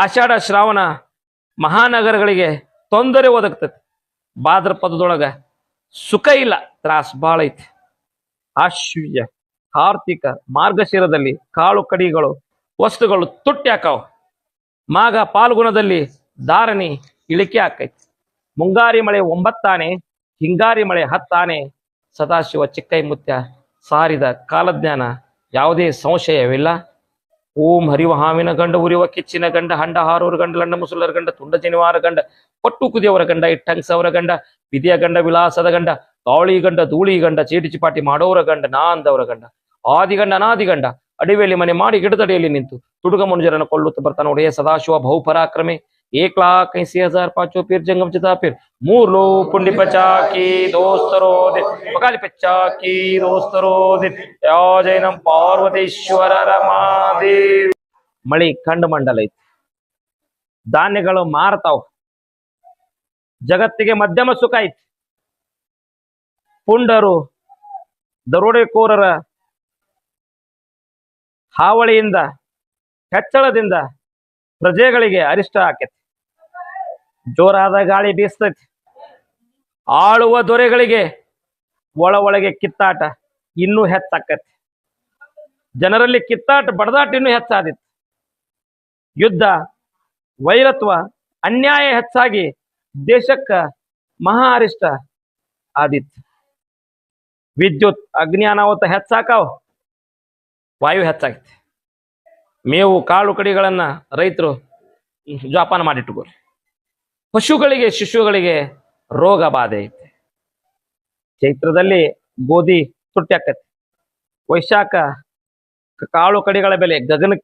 ಆಷಾಢ ಶ್ರಾವಣ ಮಹಾನಗರಗಳಿಗೆ ತೊಂದರೆ ಒದಗ್ತೈತಿ ಭಾದ್ರಪದದೊಳಗ ಸುಖ ಇಲ್ಲ, ತ್ರಾಸ್ ಬಹಳ ಐತಿ. ಆಶ್ವರ್ಯ ಕಾರ್ತಿಕ ಮಾರ್ಗಶಿರದಲ್ಲಿ ಕಾಳು ಕಡಿಗಳು, ವಸ್ತುಗಳು ತುಟ್ಟಿ ಹಾಕಾವ. ಮಾಗ ಪಾಲ್ಗುಣದಲ್ಲಿ ಧಾರಣಿ ಇಳಿಕೆ ಆಕೈತಿ. ಮುಂಗಾರಿ ಮಳೆ ಒಂಬತ್ತಾನೆ, ಹಿಂಗಾರಿ ಮಳೆ ಹತ್ತಾನೆ, ಸದಾಶಿವ ಚಿಕ್ಕೈಮುತ್ಯ ಸಾರಿದ ಕಾಲಜ್ಞಾನ ಯಾವುದೇ ಸಂಶಯವಿಲ್ಲ. ಓಂ ಹರಿವ ಹಾವಿನ ಗಂಡ, ಉರಿವ ಕಿಚ್ಚಿನ ಗಂಡ, ಹಂಡ ಹಾರೋರ ಗಂಡ, ಲಂಡ ಮುಸುಲರ ಗಂಡ, ತುಂಡ ಜನಿವಾರ ಗಂಡ ಪಟ್ಟು ಕುದಿಯವರ ಗಂಡ, ಇಟ್ಟಂಗ್ಸವರ ಗಂಡ ವಿಧಿಯ ಗಂಡ ವಿಲಾಸದ ಗಂಡ ತಾಳಿ ಗಂಡ, ಧೂಳಿ ಗಂಡ, ಚೀಟಿ ಚಿಪಾಟಿ ಮಾಡೋರ ಗಂಡ ನಾ ಅಂದವರ ಗಂಡ ಆದಿಗಂಡ ಅನಾದಿಗಂಡ ಅಡಿವೆಯಲ್ಲಿ ಮನೆ ಮಾಡಿ ಗಿಡದಡಿಯಲ್ಲಿ ನಿಂತು ತುಡುಗ ಮನುಜರನ್ನು ಕೊಳ್ಳುತ್ತಾ ಬರ್ತಾನೆ ಒಡೆಯ ಸದಾಶಿವ ಬಹುಪರಾಕ್ರಮೆ. एक लाख ऐसी हजार पांचों पीर जंगम चिता पीर मूर लो पुंडी पचा की दोस्तरो दे बगाली पचा की दोस्तरो दे या जैनम ಪಾರ್ವತೇಶ್ವರ ರಮಾದೇವಿ ಮಳಿ ಕಂಡು ಮಂಡಲ ಐತಿ ಧಾನ್ಯಗಳು ಮಾರ್ತಾವ ಜಗತ್ತಿಗೆ ಮಧ್ಯಮ ಸುಖ ಐತಿ ಪುಂಡರು ದರೋಡೆಕೋರರ ಹಾವಳಿಯಿಂದ ಹೆಚ್ಚಳದಿಂದ ಪ್ರಜೆಗಳಿಗೆ ಅರಿಷ್ಟ ಆಕೈತಿ. ಜೋರಾದ ಗಾಳಿ ಬೀಸ್ತೈತಿ. ಆಳುವ ದೊರೆಗಳಿಗೆ ಒಳ ಒಳಗೆ ಕಿತ್ತಾಟ ಇನ್ನೂ ಹೆಚ್ಚಾಕತಿ. ಜನರಲ್ಲಿ ಕಿತ್ತಾಟ, ಬಡದಾಟ ಇನ್ನೂ ಹೆಚ್ಚಾದಿತ್ತು ಯುದ್ಧ, ವೈರತ್ವ, ಅನ್ಯಾಯ ಹೆಚ್ಚಾಗಿ ದೇಶಕ್ಕ ಮಹಾ ಅರಿಷ್ಟ ಆದಿತ್ತು ವಿದ್ಯುತ್ ಅಗ್ನಿ ಅನಾಹುತ ಹೆಚ್ಚಾಕಾವ್. ವಾಯು ಹೆಚ್ಚಾಗೈತಿ ಮೇವು ಕಾಳು ಕಡಿಗಳನ್ನ ರೈತರು ಜೋಪಾನ ಮಾಡಿಟ್ಟುಕೋರಿ ಪಶುಗಳಿಗೆ, ಶಿಶುಗಳಿಗೆ ರೋಗ ಬಾಧೆ ಐತೆ. ಚೈತ್ರದಲ್ಲಿ ಗೋಧಿ ತುಟ್ಟಿ ಆಕತಿ ವೈಶಾಖ, ಕಾಳು ಕಡಿಗಳ ಬೆಲೆ ಗಗನಕ್ಕೆ